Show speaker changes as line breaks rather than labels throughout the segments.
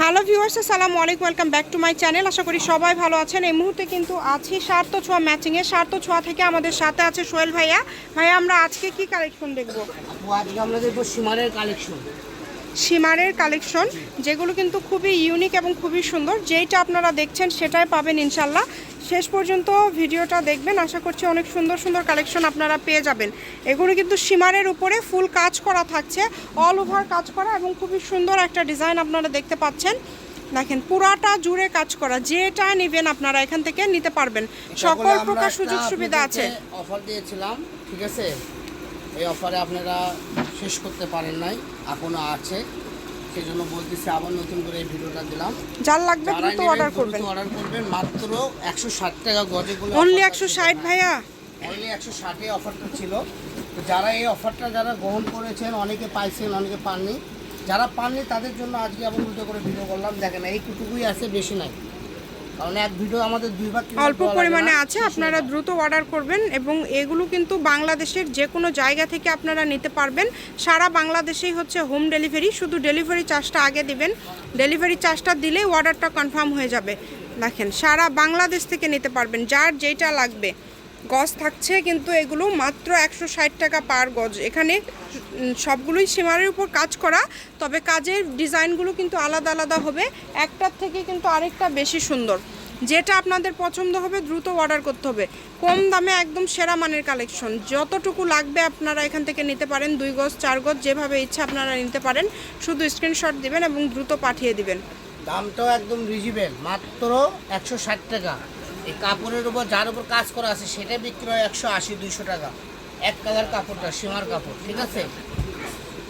Hello viewers, আসসালামু আলাইকুম, welcome back to my channel. আশা করি সবাই ভালো আছেন। এই মুহূর্তে কিন্তু আছি সার্থ ছোঁয়া ম্যাচিংয়ে সার্থ ছোঁয়া থেকে আমাদের সাথে আছে সোহেল ভাইয়া। ভাইয়া, আমরা আজকে কি কালেকশন দেখব?
আজকে আমরা দেখব সিমারের কালেকশন
সীমারের কালেকশন যেগুলো কিন্তু খুবই ইউনিক এবং খুবই সুন্দর। যেইটা আপনারা দেখছেন সেটাই পাবেন ইনশাল্লাহ শেষ পর্যন্ত ভিডিওটা দেখবেন আশা করছি অনেক সুন্দর সুন্দর কালেকশন আপনারা পেয়ে যাবেন। এগুলো কিন্তু সীমারের উপরে ফুল কাজ করা থাকছে অল ওভার কাজ করা এবং খুবই সুন্দর একটা ডিজাইন আপনারা দেখতে পাচ্ছেন। দেখেন পুরাটা জুড়ে কাজ করা যেটা নেবেন আপনারা এখান থেকে নিতে পারবেন। সকল প্রকার সুযোগ সুবিধা আছে।
অফার দিয়েছিলাম ঠিক আছে? এই অফারে আপনারা শেষ করতে পারেন নাই এখনও আছে। সেই জন্য বলতেছি আবার নতুন করে এই ভিডিওটা দিলাম।
যার লাগবে দ্রুত অর্ডার করবেন।
অর্ডার করবেন মাত্র একশো ষাট টাকা গজে গুলো
অনলি একশো ষাট ভাইয়া।
অনলি একশো ষাটে অফারটা ছিল। তো যারা এই অফারটা যারা গ্রহণ করেছেন অনেকে পাইছেন অনেকে পাননি। যারা পাননি তাদের জন্য আজকে আবার উল্টো করে ভিডিও করলাম। দেখেন এইটুকুই আছে বেশি নাই। কারণ এক ভিডিও আমাদের দুই ভাগ
অল্প পরিমাণে আছে আপনারা দ্রুত অর্ডার করবেন এবং এগুলো কিন্তু বাংলাদেশের যে কোনো জায়গা থেকে আপনারা নিতে পারবেন। সারা বাংলাদেশেই হচ্ছে হোম ডেলিভারি শুধু ডেলিভারি চার্জটা আগে দিবেন। ডেলিভারি চার্জটা দিলেই অর্ডারটা কনফার্ম হয়ে যাবে। দেখেন সারা বাংলাদেশ থেকে নিতে পারবেন যার যেটা লাগবে। গজ থাকছে, কিন্তু এগুলো মাত্র একশো ষাট টাকা পার গজ। এখানে সবগুলোই সীমারের উপর কাজ করা, তবে কাজের ডিজাইনগুলো কিন্তু আলাদা আলাদা হবে। একটার থেকে কিন্তু আরেকটা বেশি সুন্দর। যেটা আপনাদের পছন্দ হবে, দ্রুত অর্ডার করতে হবে। কম দামে একদম সেরা মানের কালেকশন যতটুকু লাগবে আপনারা এখান থেকে নিতে পারেন, দুই গজ, চার গজ, যেভাবে ইচ্ছা আপনারা নিতে পারেন। শুধু স্ক্রিনশট দিবেন এবং দ্রুত পাঠিয়ে দিবেন।
দামটাও একদম রিজিবেল মাত্র একশো ষাট টাকা। এই কাপড়ের উপর যার উপর কাজ করা আছে সেটা বিক্রি হয় একশো আশি দুইশো টাকা। এক কালার কাপড়টা সীমার কাপড় ঠিক আছে?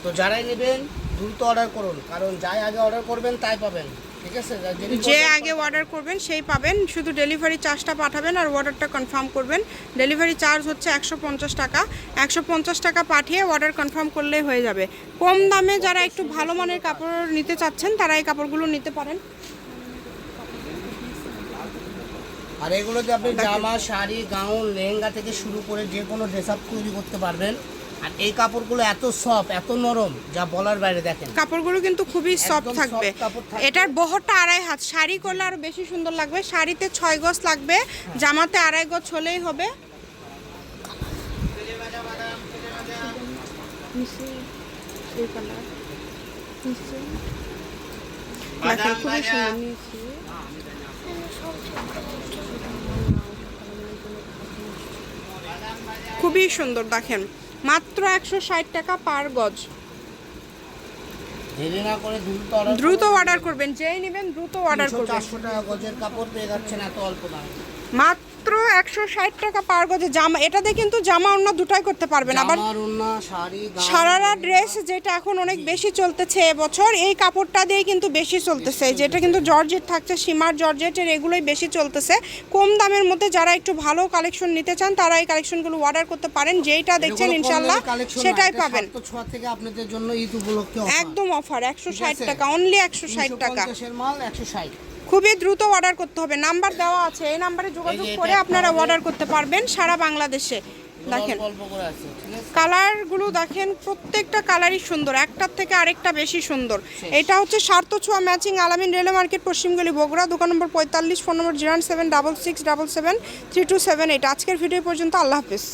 তো যারাই নেবেন দ্রুত অর্ডার করুন। কারণ যাই আগে অর্ডার করবেন তাই পাবেন। ঠিক আছে? যে
আগে অর্ডার করবেন সেই পাবেন। শুধু ডেলিভারি চার্জটা পাঠাবেন আর অর্ডারটা কনফার্ম করবেন। ডেলিভারি চার্জ হচ্ছে একশো পঞ্চাশ টাকা। একশো পঞ্চাশ টাকা পাঠিয়ে অর্ডার কনফার্ম করলেই হয়ে যাবে। কম দামে যারা একটু ভালো মানের কাপড় নিতে চাচ্ছেন তারা এই কাপড়গুলো নিতে পারেন।
আর এগুলোতে আপনি জামা শাড়ি গাউন লেহেঙ্গা থেকে শুরু করে যে কোনো ড্রেস আপ তৈরি করতে পারবেন। আর এই কাপড়গুলো এত সফট এত নরম যা বলার বাইরে দেখেন।
কাপড়গুলো কিন্তু খুবই সফট থাকবে। এটার বহরটা আড়াই হাত। শাড়ি করলে আরও বেশি সুন্দর লাগবে। শাড়িতে ছয় গজ লাগবে। জামাতে আড়াই গজ হলেই হবে। খুবই সুন্দর। নিয়েছি। খুবই সুন্দর দেখেন। মাত্র একশো ষাট টাকা পার গজ।
দ্রুত অর্ডার
করবেন যেই নেবেন দ্রুত অর্ডার করবেন
চারশো টাকা গজের কাপড় পেয়ে যাচ্ছেন এত অল্প দামে।
মাত্র একশো ষাট টাকা পার গজে জামা। এটাতে কিন্তু জামা অন্য দুটাই করতে পারবেন। আবার সারারা ড্রেস যেটা এখন অনেক বেশি চলতেছে এবছর এই কাপড়টা দিয়ে কিন্তু বেশি চলতেছে। যেটা কিন্তু জর্জেট থাকছে সীমার জর্জেটের এগুলোই বেশি চলতেছে। কম দামের মধ্যে যারা একটু ভালো কালেকশন নিতে চান তারা এই কালেকশনগুলো অর্ডার করতে পারেন। যেইটা দেখছেন ইনশাল্লাহ সেটাই পাবেন।
706 থেকে আপনাদের জন্য ঈদ উপলক্ষে offer।
একদম অফার একশো ষাট টাকা অনলি একশো ষাট টাকা।
350 এর মাল 160
খুবই দ্রুত অর্ডার করতে হবে। নাম্বার দেওয়া আছে এই নাম্বারে যোগাযোগ করে আপনারা অর্ডার করতে পারবেন সারা বাংলাদেশে। দেখেন কালারগুলো দেখেন প্রত্যেকটা কালারই সুন্দর একটার থেকে আরেকটা বেশি সুন্দর। এটা হচ্ছে সার্থ ছোঁয়া ম্যাচিং আলামিন রেলওয়ে মার্কেট পশ্চিমগলি বগুড়া দোকান নম্বর পঁয়তাল্লিশ phone number zero seven double six double seven three two seven eight. আজকের ভিডিও পর্যন্ত আল্লাহ হাফিজ।